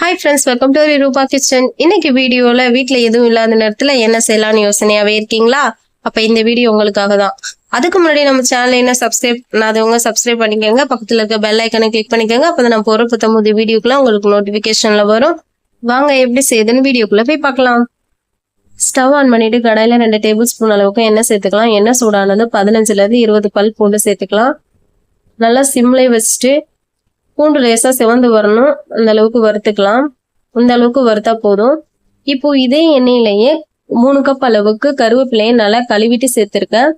Hi friends welcome to Rupa kitchen இன்னைக்கு வீடியோவில் வீட்டில் எதுவும் இல்லாத நேரத்தில் என்ன செய்யலாம்னு யோசனையாகவே இருக்கீங்களா? அப்போ இந்த வீடியோ உங்களுக்காக தான். அதுக்கு முன்னாடி நம்ம சேனல் என்ன சப்ஸ்கிரைப் பண்ணாதவங்க சப்ஸ்கிரைப் பண்ணிக்கோங்க. பக்கத்தில் இருக்க பெல் ஐக்கனை கிளிக் பண்ணிக்கோங்க. அப்போ நான் போற புத்தம் வீடியோக்குலாம் உங்களுக்கு நோட்டிஃபிகேஷனில் வரும். வாங்க எப்படி செய்யுதுன்னு வீடியோக்குள்ளே போய் பார்க்கலாம். ஸ்டவ் ஆன் பண்ணிட்டு கடையில் ரெண்டு டேபிள் ஸ்பூன் அளவுக்கு எண்ணெய் சேர்த்துக்கலாம். எண்ணெய் சூடானது பதினஞ்சுலேருந்து இருபது பல் பூண்டு சேர்த்துக்கலாம். நல்லா சிம்லே வச்சுட்டு பூண்டு லேசாக சிவந்து வரணும். அந்த அளவுக்கு வறுத்துக்கலாம். இந்த அளவுக்கு வறுத்தா போதும். இப்போ இதே எண்ணெயிலேயே மூணு கப் அளவுக்கு கருவேப்பிலையை நல்லா கழுவிட்டு சேர்த்துருக்கேன்.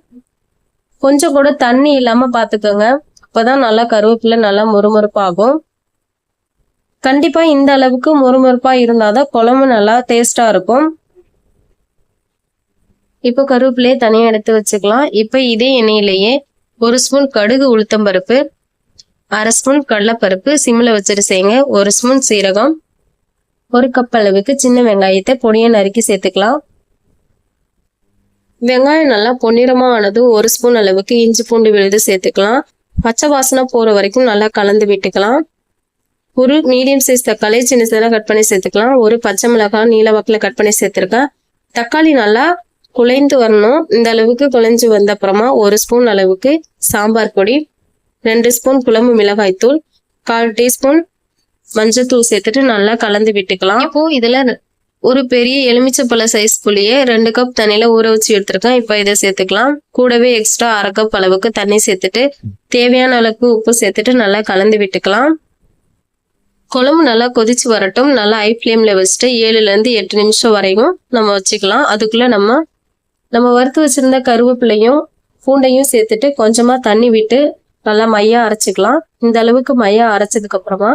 கொஞ்சம் கூட தண்ணி இல்லாமல் பார்த்துக்கோங்க அப்போதான் நல்லா கருவேப்பிலை நல்லா முறுமுறுப்பாகும். கண்டிப்பாக இந்த அளவுக்கு மொறுமொறுப்பாக இருந்தால் தான் குழம்பு நல்லா டேஸ்ட்டாக இருக்கும். இப்போ கருவேப்பிலையை தனியாக எடுத்து வச்சுக்கலாம். இப்போ இதே எண்ணெயிலேயே ஒரு ஸ்பூன் கடுகு உளுத்தம் பருப்பு அரை ஸ்பூன் கடலைப்பருப்பு சிம்மில் வச்சுட்டு செய்யுங்க ஒரு ஸ்பூன் சீரகம் ஒரு கப் அளவுக்கு சின்ன வெங்காயத்தை பொடியை நறுக்கி சேர்த்துக்கலாம். வெங்காயம் நல்லா பொன்னிறமாக ஆனதும் ஒரு ஸ்பூன் அளவுக்கு இஞ்சி பூண்டு விழுது சேர்த்துக்கலாம். பச்சை வாசனை போகிற வரைக்கும் நல்லா கலந்து விட்டுக்கலாம். ஒரு மீடியம் சைஸ் தக்காளி சின்ன சின்னதாக கட் பண்ணி சேர்த்துக்கலாம். ஒரு பச்சை மிளகாய் நீல வாக்கில் கட் பண்ணி சேர்த்துருக்கேன். தக்காளி நல்லா குழைந்து வரணும். இந்த அளவுக்கு குழைஞ்சு வந்த அப்புறமா ஒரு ஸ்பூன் அளவுக்கு சாம்பார் பொடி ரெண்டு ஸ்பூன் குழம்பு மிளகாய்த்தூள் கால் டீஸ்பூன் மஞ்சத்தூள் சேர்த்துட்டு நல்லா கலந்து விட்டுக்கலாம். இப்போ இதில் ஒரு பெரிய எலுமிச்சப்பழ சைஸ் புளியை ரெண்டு கப் தண்ணியில் ஊற வச்சு எடுத்துருக்கேன். இப்போ இதை சேர்த்துக்கலாம். கூடவே எக்ஸ்ட்ரா அரை கப் அளவுக்கு தண்ணி சேர்த்துட்டு தேவையான அளவுக்கு உப்பு சேர்த்துட்டு நல்லா கலந்து விட்டுக்கலாம். குழம்பு நல்லா கொதிச்சு வரட்டும். நல்லா ஹை ஃப்ளேமில் வச்சுட்டு ஏழுலேருந்து எட்டு நிமிஷம் வரையும் நம்ம வச்சுக்கலாம். அதுக்குள்ளே நம்ம நம்ம வறுத்து வச்சுருந்த கருவேப்பிலையும் பூண்டையும் சேர்த்துட்டு கொஞ்சமாக தண்ணி விட்டு நல்லா மையா அரைச்சிக்கலாம். இந்த அளவுக்கு மையா அரைச்சதுக்கு அப்புறமா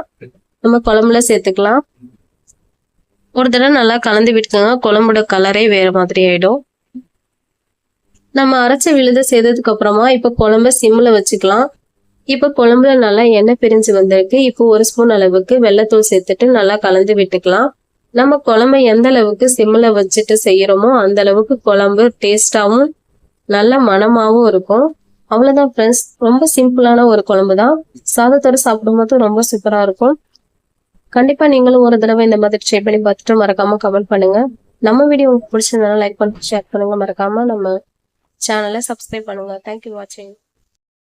நம்ம குழம்புல சேர்த்துக்கலாம். ஒரு தடவை நல்லா கலந்து விட்டுக்கோங்க. குழம்போட கலரே வேற மாதிரி ஆயிடும். நம்ம அரைச்ச விழுத சேர்த்ததுக்கு அப்புறமா இப்ப குழம்ப சிம்ல வச்சுக்கலாம். இப்ப குழம்புல நல்லா எண்ணெய் பிரிஞ்சு வந்திருக்கு. இப்போ ஒரு ஸ்பூன் அளவுக்கு வெள்ளத்தூள் சேர்த்துட்டு நல்லா கலந்து விட்டுக்கலாம். நம்ம குழம்ப எந்த அளவுக்கு சிம்ல வச்சுட்டு செய்யறோமோ அந்த அளவுக்கு குழம்பு டேஸ்டாவும் நல்ல மணமாவும் இருக்கும். அவ்வளவுதான் ஃப்ரெண்ட்ஸ் ரொம்ப சிம்பிளான ஒரு குழம்பு தான் சாதத்தோடு சாப்பிடும்போது ரொம்ப சூப்பரா இருக்கும். கண்டிப்பா நீங்களும் ஒரு தடவை இந்த மாதிரி ட்ரை பண்ணி பார்த்துட்டு மறக்காம கமெண்ட் பண்ணுங்க. நம்ம வீடியோ உங்களுக்கு பிடிச்சிருந்தாலும் லைக் பண்ணி ஷேர் பண்ணுங்க. மறக்காம நம்ம சேனலை சப்ஸ்கிரைப் பண்ணுங்க. தேங்க்யூ வாட்சிங்